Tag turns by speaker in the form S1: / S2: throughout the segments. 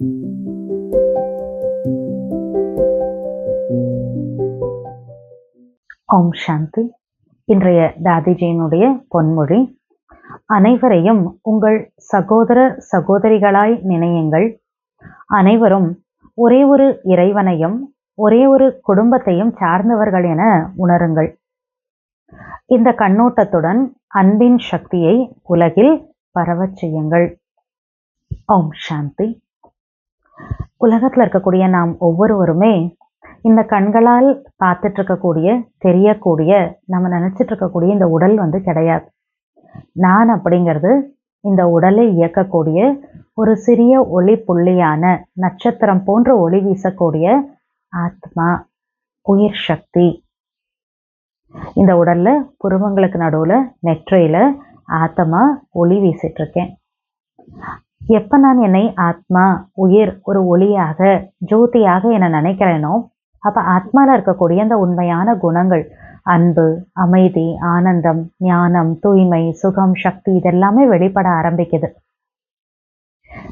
S1: ஓம் சாந்தி. இன்றைய தாதிஜியினுடைய பொன்மொழி. அனைவரையும் உங்கள் சகோதர சகோதரிகளாய் நினையுங்கள். அனைவரும் ஒரே ஒரு இறைவனையும் ஒரே ஒரு குடும்பத்தையும் சார்ந்தவர்கள் என உணருங்கள். இந்த கண்ணோட்டத்துடன் அன்பின் சக்தியை உலகில் பரவச் செய்யுங்கள். ஓம் சாந்தி. உலகத்தில் இருக்கக்கூடிய நாம் ஒவ்வொருவருமே இந்த கண்களால் பார்த்துட்டு இருக்கக்கூடிய தெரியக்கூடிய நம்ம நினைச்சிட்டு இருக்கக்கூடிய இந்த உடல் வந்து கிடையாது. நான் அப்படிங்கிறது இந்த உடலை இயக்கக்கூடிய ஒரு சிறிய ஒளி புள்ளியான நட்சத்திரம் போன்ற ஒளி வீசக்கூடிய ஆத்மா உயிர் சக்தி. இந்த உடல்ல புருவங்களுக்கு நடுவுல நெற்றையில ஆத்மா ஒளி வீசிட்டு இருக்கேன் எப்ப நான் என்னை ஆத்மா? உயிர் ஒரு ஒளியாக ஜோதியாக என நினைக்கிறேனோ அப்ப ஆத்மால இருக்கக்கூடிய அந்த உண்மையான குணங்கள் அன்பு அமைதி ஆனந்தம் ஞானம் தூய்மை சுகம் சக்தி இதெல்லாமே வெளிப்பட ஆரம்பிக்குது.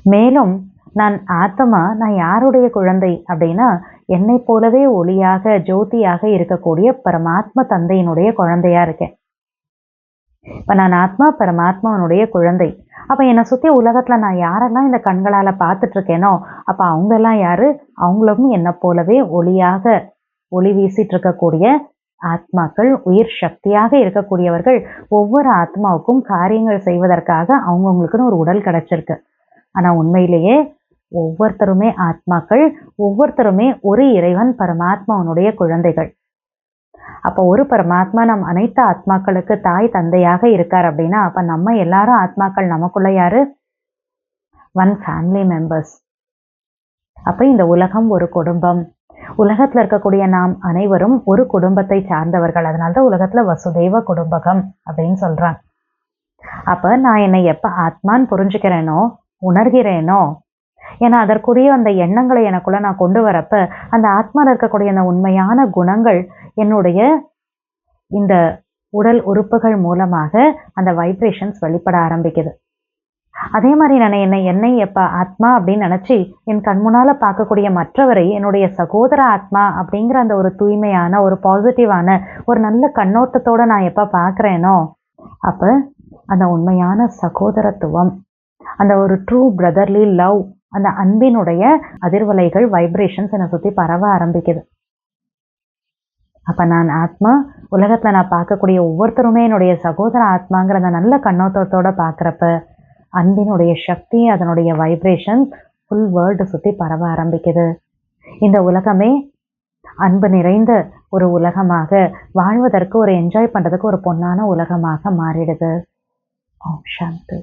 S1: மேலும் நான் ஆத்மா நான் யாருடைய குழந்தை அப்படின்னா என்னை போலவே ஒளியாக ஜோதியாக இருக்கக்கூடிய பரமாத்ம தந்தையினுடைய குழந்தையா இருக்கேன். இப்ப நான் ஆத்மா பரமாத்மாவனுடைய குழந்தை. அப்போ என்னை சுற்றி உலகத்தில் நான் யாரெல்லாம் இந்த கண்களால் பார்த்துட்ருக்கேனோ அப்போ அவங்கெல்லாம் யார்? அவங்களும் என்னை போலவே ஒளியாக ஒளி வீசிட்டு இருக்கக்கூடிய ஆத்மாக்கள் உயிர் சக்தியாக இருக்கக்கூடியவர்கள். ஒவ்வொரு ஆத்மாவுக்கும் காரியங்கள் செய்வதற்காக அவங்கவுங்களுக்குன்னு ஒரு உடல் கிடைச்சிருக்கு. ஆனால் உண்மையிலேயே ஒவ்வொருத்தருமே ஆத்மாக்கள் ஒவ்வொருத்தருமே ஒரு இறைவன் பரமாத்மாவனுடைய குழந்தைகள். அப்ப ஒரு பரமாத்மா நம் அனைத்து ஆத்மாக்களுக்கு தாய் தந்தையாக இருக்கார் அப்படின்னா அப்ப நம்ம எல்லாரும் ஆத்மாக்கள் நமக்குள்ள யாரு? ஒன் ஃபேமிலி மெம்பர்ஸ் அப்ப இந்த உலகம் ஒரு குடும்பம். உலகத்துல இருக்கக்கூடிய நாம் அனைவரும் ஒரு குடும்பத்தை சார்ந்தவர்கள். அதனாலதான் உலகத்துல வசுதேவ குடும்பகம் அப்படின்னு சொல்றாங்க. அப்ப நான் என்னை எப்ப ஆத்மான்னு புரிஞ்சுக்கிறேனோ உணர்கிறேனோ ஏன்னா அதற்குரிய அந்த எண்ணங்களை எனக்குள்ள நான் கொண்டு வரப்ப அந்த ஆத்மாவில் இருக்கக்கூடிய அந்த உண்மையான குணங்கள் என்னுடைய இந்த உடல் உறுப்புகள் மூலமாக அந்த வைப்ரேஷன்ஸ் வெளிப்பட ஆரம்பிக்குது. அதே மாதிரி நான் என்னை என்னை எப்ப ஆத்மா அப்படின்னு நினைச்சு என் கண்முன்னால் பார்க்கக்கூடிய மற்றவரை என்னுடைய சகோதர ஆத்மா அப்படிங்கிற அந்த ஒரு தூய்மையான ஒரு பாசிட்டிவான ஒரு நல்ல கண்ணோட்டத்தோட நான் எப்ப பார்க்குறேனோ அப்ப அந்த உண்மையான சகோதரத்துவம் அந்த ஒரு ட்ரூ பிரதர்லி லவ் அந்த அன்பினுடைய அதிர்வலைகள் வைப்ரேஷன்ஸ் என்னை சுத்தி பரவ ஆரம்பிக்குது. அப்போ நான் ஆத்மா உலகத்தில் நான் பார்க்கக்கூடிய ஒவ்வொருத்தருமே என்னுடைய சகோதர ஆத்மாங்கிற அந்த நல்ல கண்ணோட்டத்தோட பார்க்குறப்ப அன்பினுடைய சக்தி அதனுடைய வைப்ரேஷன் ஃபுல் வேர்ல்டு சுற்றி பரவ ஆரம்பிக்குது. இந்த உலகமே அன்பு நிறைந்த ஒரு உலகமாக வாழ்வதற்கு ஒரு என்ஜாய் பண்ணுறதுக்கு ஒரு பொன்னான உலகமாக மாறிடுது. ஓம் சாந்தி.